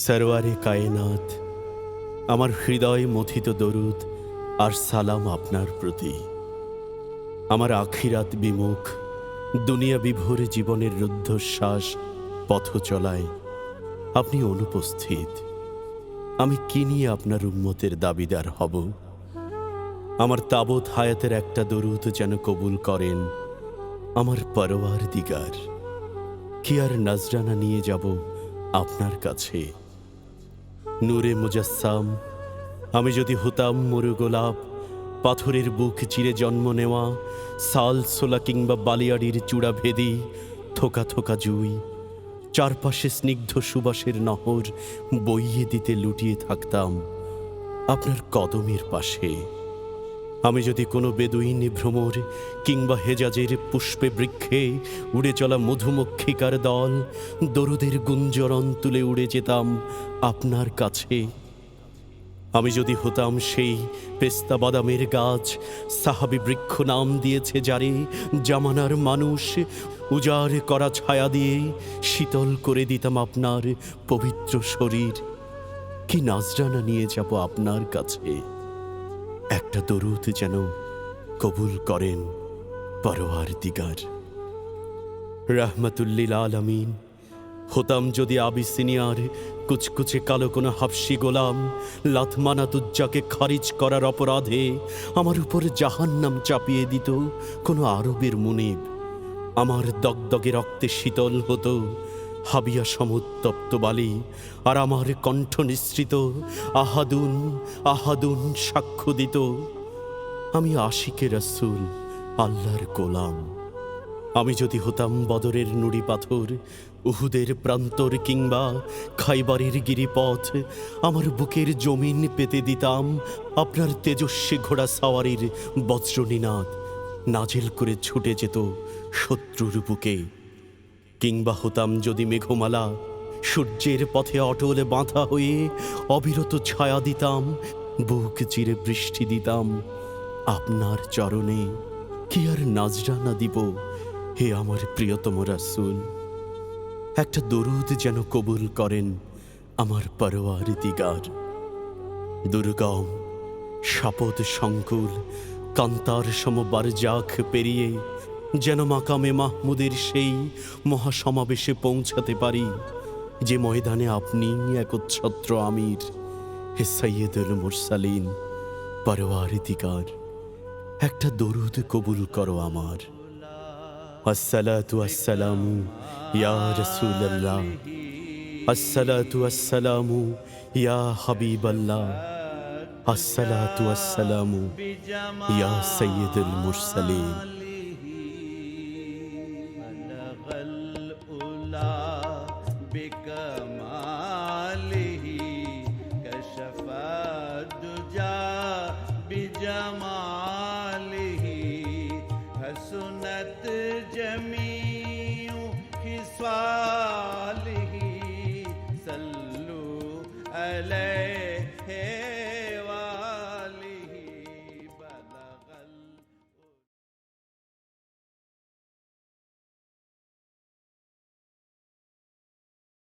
সরওয়ারে কায়নাত আমার হৃদয় মথিত দরুদ আর সালাম আপনার প্রতি। আমার আখিরাত বিমুখ, দুনিয়া বিভোর জীবনের রুদ্ধশ্বাস পথ চলায় আপনি অনুপস্থিত। আমি কি নিয়ে আপনার উন্মতের দাবিদার হব? আমার তাবৎ হায়াতের একটা দরুদ যেন কবুল করেন আমার পরওয়ার দিগার কি আর নজরানা নিয়ে যাব আপনার কাছে? নূরে মুজাসাম আমি যদি হতাম মরু গোলাপ, পাথরের বুক চিরে জন্ম নেওয়া, সাল সোলা কিংবা বালিয়াড়ির চূড়া ভেদি, থোকা থোকা জুই, চারপাশে স্নিগ্ধ সুবাসের নহর বইয়ে দিতে লুটিয়ে থাকতাম আপনার কদমের পাশে। আমি যদি কোনো বেদুইন ভ্রমর কিংবা হেজাজের পুষ্পে বৃক্ষে উড়ে চলা মধুমক্ষিকার দল, দরুদের গুঞ্জরণ তুলে উড়ে যেতাম আপনার কাছে। আমি যদি হতাম সেই পেস্তা বাদামের গাছ, সাহাবি বৃক্ষ নাম দিয়েছে যারে জামানার মানুষ উজাড় করা ছায়া দিয়ে শীতল করে দিতাম আপনার পবিত্র শরীর। কি নাজরানা নিয়ে যাব আপনার কাছে? একটা দরুদ যেন কবুল করেন পরোয়ার দিগার। রাহমাতুল্লিল আলামিন, হতাম যদি আবিসিনিয়ার কুচকুচে কালো কোনো হাফসি গোলাম লাথমানাতুজ্জাকে খারিজ করার অপরাধে আমার উপর জাহান্নাম চাপিয়ে দিত কোনো আরবের মুনিব, আমার দগদগে রক্তে শীতল হতো হাবিয়া সমুত্তপ্ত বালি, আর আমার কণ্ঠ নিঃসৃত, আহাদুন আহাদুন সাক্ষ্য দিত আমি আশিকে রসুল, আল্লাহর গোলাম। আমি যদি হতাম বদরের নুড়ি পাথর, উহুদের প্রান্তর কিংবা খাইবারের গিরিপথ, আমার বুকের জমিন পেতে দিতাম আপনার তেজস্বী ঘোড়া সাওয়ারির বজ্রনীনাদ। নাজেল করে ছুটে যেত শত্রুর বুকে। কিংবা হতাম যদি মেঘমালা, সূর্যের পথে অটলে বাঁধা হয়ে অবিরত ছায়া দিতাম, বুক চিরে বৃষ্টি দিতাম, আপনার চরণে কি আর নাজরানা দিব হে আমার প্রিয়তম রাসূল? একটা দরুদ যেন কবুল করেন আমার পরোয়ার দিগার দুর্গম, শপথ সংকুল, কান্তার সমবার জাখ পেরিয়ে যেন মাকামে মাহমুদের সেই মহাসমাবেশে পৌঁছাতে পারি যে ময়দানে আপনি একচ্ছত্র আমির হে সৈয়দুল মুরসালিন, পরোয়ার দিগার। একটা দরুদ কবুল করো আমার। আসসালাতু আসসালামু ইয়া রাসূলুল্লাহ। আসসালাতু আসসালামু ইয়া হাবিবাল্লাহ। আসসালাতু আসসালামু ইয়া সাইয়্যিদুল মুরসালিন। lay